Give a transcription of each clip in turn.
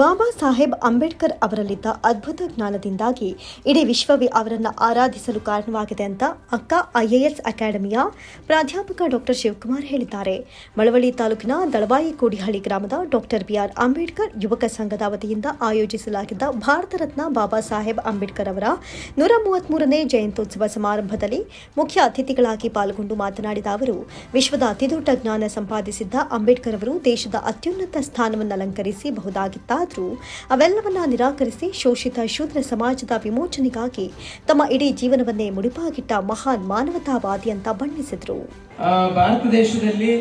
ಬಾಬಾ ಸಾಹೇಬ್ ಅಂಬೇಡ್ಕರ್ ಅವರಲ್ಲಿದ್ದ ಅದ್ಭುತ ಜ್ಞಾನದಿಂದಾಗಿ ಇಡೀ ವಿಶ್ವವೇ ಅವರನ್ನು ಆರಾಧಿಸಲು ಕಾರಣವಾಗಿದೆ ಅಂತ ಅಕ್ಕ ಐಎಎಸ್ ಅಕಾಡೆಮಿಯ ಪ್ರಾಧ್ಯಾಪಕ ಡಾಕ್ಟರ್ ಶಿವಕುಮಾರ್ ಹೇಳಿದ್ದಾರೆ. ಮಳವಳ್ಳಿ ತಾಲೂಕಿನ ದಳವಾಯಿ ಕೋಡಿಹಳ್ಳಿ ಗ್ರಾಮದ ಡಾಕ್ಟರ್ ಬಿಆರ್ ಅಂಬೇಡ್ಕರ್ ಯುವಕ ಸಂಘದ ವತಿಯಿಂದ ಆಯೋಜಿಸಲಾಗಿದ್ದ ಭಾರತ ರತ್ನ ಬಾಬಾ ಸಾಹೇಬ್ ಅಂಬೇಡ್ಕರ್ ಅವರ ನೂರ ಮೂವತ್ಮೂರನೇ ಜಯಂತ್ಯುತ್ಸವ ಸಮಾರಂಭದಲ್ಲಿ ಮುಖ್ಯ ಅತಿಥಿಗಳಾಗಿ ಪಾಲ್ಗೊಂಡು ಮಾತನಾಡಿದ ಅವರು, ವಿಶ್ವದ ಅತಿದೊಡ್ಡ ಜ್ಞಾನ ಸಂಪಾದಿಸಿದ್ದ ಅಂಬೇಡ್ಕರ್ ಅವರು ದೇಶದ ಅತ್ಯುನ್ನತ ಸ್ಥಾನವನ್ನು ಅಲಂಕರಿಸಬಹುದಾಗಿತ್ತಾದರೂ ಅವೆಲ್ಲವನ್ನ ನಿರಾಕರಿಸಿ ಶೋಷಿತ ಶೂದ್ರ ಸಮಾಜದ ವಿಮೋಚನೆಗಾಗಿ ತಮ್ಮ ಇಡೀ ಜೀವನವನ್ನೇ ಮುಡಿಪಾಗಿಟ್ಟ ಮಹಾನ್ ಮಾನವತಾವಾದಿ ಅಂತ ಬಣ್ಣಿಸಿದರು. ಭಾರತ ದೇಶದಲ್ಲಿ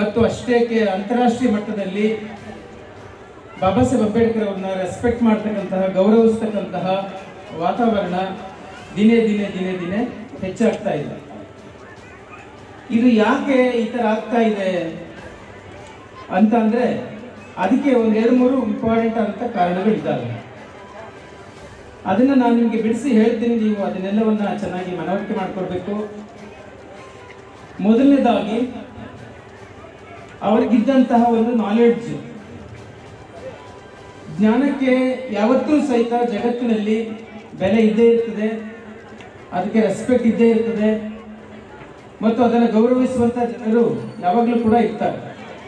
ಮತ್ತು ಅಷ್ಟೇಕೆ ಅಂತಾರಾಷ್ಟ್ರೀಯ ಮಟ್ಟದಲ್ಲಿ ಬಾಬಾ ಸಾಹೇಬ್ ಅಂಬೇಡ್ಕರ್ ಅವ್ರನ್ನ ರೆಸ್ಪೆಕ್ಟ್ ಮಾಡ್ತಕ್ಕಂತಹ, ಗೌರವಿಸ್ತಕ್ಕಂತಹ ವಾತಾವರಣ ದಿನೇ ದಿನೇ ದಿನೇ ದಿನೇ ಹೆಚ್ಚಾಗ್ತಾ ಇದೆ. ಇದು ಯಾಕೆ ಈ ಥರ ಆಗ್ತಾ ಇದೆ ಅಂತ ಅದಕ್ಕೆ ಒಂದು ಎರಡು ಮೂರು ಇಂಪಾರ್ಟೆಂಟ್ ಅಂತ ಕಾರಣಗಳಿದ್ದಾವೆ. ಅದನ್ನ ನಾನು ನಿಮಗೆ ಬಿಡಿಸಿ ಹೇಳ್ತೀನಿ, ನೀವು ಅದನ್ನೆಲ್ಲವನ್ನ ಚೆನ್ನಾಗಿ ಮನವರಿಕೆ ಮಾಡಿಕೊಡ್ಬೇಕು ಮೊದಲನೇದಾಗಿ, ಅವರಿಗಿದ್ದಂತಹ ಒಂದು ನಾಲೆಡ್ಜ್ ಜ್ಞಾನಕ್ಕೆ ಯಾವತ್ತೂ ಸಹಿತ ಜಗತ್ತಿನಲ್ಲಿ ಬೆಲೆ ಇದ್ದೇ ಇರ್ತದೆ, ಅದಕ್ಕೆ ರೆಸ್ಪೆಕ್ಟ್ ಇದ್ದೇ ಇರ್ತದೆ, ಮತ್ತು ಅದನ್ನು ಗೌರವಿಸುವಂತ ಜನರು ಯಾವಾಗಲೂ ಕೂಡ ಇರ್ತಾರೆ.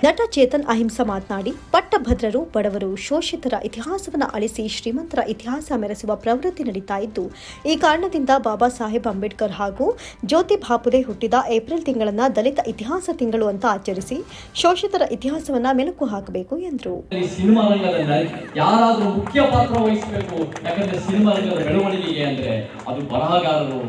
ನಟ ಚೇತನ್ ಅಹಿಂಸಾ ಮಾತನಾಡಿ ಪಟ್ಟಭದ್ರರು ಬಡವರು ಶೋಷಿತರ ಇತಿಹಾಸವನ್ನು ಅಳಿಸಿ ಶ್ರೀಮಂತರ ಇತಿಹಾಸ ಮೆರೆಸುವ ಪ್ರವೃತ್ತಿ ನಡೀತಾ ಇದ್ದು, ಈ ಕಾರಣದಿಂದ ಬಾಬಾ ಸಾಹೇಬ್ ಅಂಬೇಡ್ಕರ್ ಹಾಗೂ ಜ್ಯೋತಿ ಬಾಪುಲೆ ಹುಟ್ಟಿದ ಏಪ್ರಿಲ್ ತಿಂಗಳನ್ನ ದಲಿತ ಇತಿಹಾಸ ತಿಂಗಳು ಅಂತ ಆಚರಿಸಿ ಶೋಷಿತರ ಇತಿಹಾಸವನ್ನ ಮೆಲುಕು ಹಾಕಬೇಕು ಎಂದರು. ರಂಗದಲ್ಲಿ ಮುಖ್ಯ ಪಾತ್ರ ವಹಿಸಬೇಕು, ಯಾಕಂದ್ರೆ ಸಿನಿಮಾ ರಂಗದ ಬೆಳವಣಿಗೆಗೆ ಅಂದ್ರೆ ಅದು ಬರಹಗಾರರು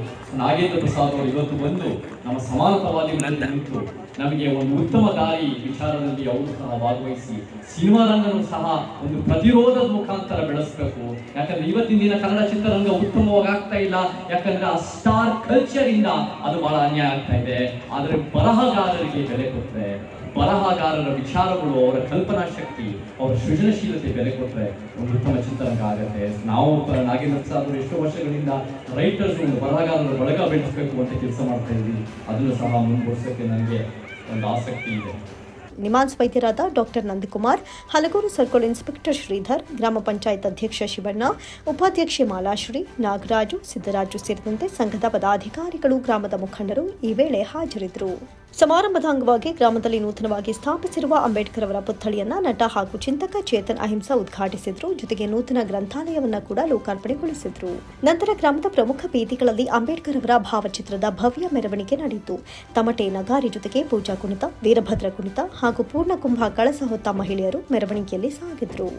ನಾಗೇಂದ್ರ ಪ್ರಸಾದ್ ಅವರು ಇವತ್ತು ಬಂದು ನಮ್ಮ ಸಮಾನತಾವಾದಿ ನಿಂತು ನಮಗೆ ಒಂದು ಉತ್ತಮ ದಾರಿ ವಿಚಾರದಲ್ಲಿ ಅವರು ಸಹ ಭಾಗವಹಿಸಿ ಸಿನಿಮಾ ರಂಗನೂ ಸಹ ಒಂದು ಪ್ರತಿರೋಧದ ಮುಖಾಂತರ ಬೆಳೆಸಬೇಕು. ಯಾಕಂದ್ರೆ ಇವತ್ತಿನ ದಿನ ಕನ್ನಡ ಚಿತ್ರರಂಗ ಉತ್ತಮವಾಗಿ ಆಗ್ತಾ ಇಲ್ಲ. ಯಾಕಂದ್ರೆ ಆ ಸ್ಟಾರ್ ಕಲ್ಚರ್ ಇಂದ ಅದು ಬಹಳ ಅನ್ಯಾಯ ಆಗ್ತಾ ಇದೆ. ಆದ್ರೆ ಬರಹಗಾರರಿಗೆ ಬೆಲೆ ಕೊಟ್ಟರೆ ಬರಹಗಾರರ ವಿಚಾರಗಳು ಅವರ ಕಲ್ಪನಾ ಶಕ್ತಿ, ಅವರ ಸೃಜನಶೀಲತೆ ಬೆಲೆ ಕೊಟ್ಟರೆ ಒಂದು ಉತ್ತಮ ಚಿತ್ರರಂಗ ಆಗತ್ತೆ. ನಾವು ನಾಗೇಂದ್ರ ಅವರು ಎಷ್ಟೋ ವರ್ಷಗಳಿಂದ ರೈಟರ್ಸ್ ಒಂದು ಬರಹಗಾರರ ಬಳಗ ಬೆಳೆಸಬೇಕು ಅಂತ ಕೆಲಸ ಮಾಡ್ತಾ ಇದ್ವಿ ಅದನ್ನು ಸಹ ಮುಂದುವರ್ಸೋಕ್ಕೆ ನನಗೆ ಒಂದು ಆಸಕ್ತಿ ಇದೆ. NIMHANS ವೈದ್ಯರಾದ doctor Nandakumar, Halaguru circle inspector Sridhar, ಗ್ರಾಮ ಪಂಚಾಯತ್ ಅಧ್ಯಕ್ಷ ಶಿವಣ್ಣ, ಉಪಾಧ್ಯಕ್ಷೆ ಮಾಲಾಶ್ರೀ, ನಾಗರಾಜು, ಸಿದ್ದರಾಜು ಸೇರಿದಂತೆ ಸಂಘದ ಪದಾಧಿಕಾರಿಗಳು, ಗ್ರಾಮದ ಮುಖಂಡರು ಈ ವೇಳೆ ಹಾಜರಿದ್ದರು. ಸಮಾರಂಭದ ಅಂಗವಾಗಿ ಗ್ರಾಮದಲ್ಲಿ ನೂತನವಾಗಿ ಸ್ಥಾಪಿಸಿರುವ ಅಂಬೇಡ್ಕರ್ ಅವರ ಪುತ್ಥಳಿಯನ್ನ ನಟ ಹಾಗೂ ಚಿಂತಕ ಚೇತನ್ ಅಹಿಂಸಾ ಉದ್ಘಾಟಿಸಿದ್ರು. ಜೊತೆಗೆ ನೂತನ ಗ್ರಂಥಾಲಯವನ್ನ ಕೂಡ ಲೋಕಾರ್ಪಣೆಗೊಳಿಸಿದ್ರು. ನಂತರ ಗ್ರಾಮದ ಪ್ರಮುಖ ಬೀದಿಗಳಲ್ಲಿ ಅಂಬೇಡ್ಕರ್ ಅವರ ಭಾವಚಿತ್ರದ ಭವ್ಯ ಮೆರವಣಿಗೆ ನಡೆಯಿತು. ತಮಟೆ ನಗಾರಿ ಜೊತೆಗೆ ಪೂಜಾ ಕುಣಿತ, ವೀರಭದ್ರ ಕುಣಿತ ಹಾಗೂ ಪೂರ್ಣ ಕುಂಭ ಕಳಸ ಹೊತ್ತ ಮಹಿಳೆಯರು ಮೆರವಣಿಗೆಯಲ್ಲಿ ಸಾಗಿದ್ರು.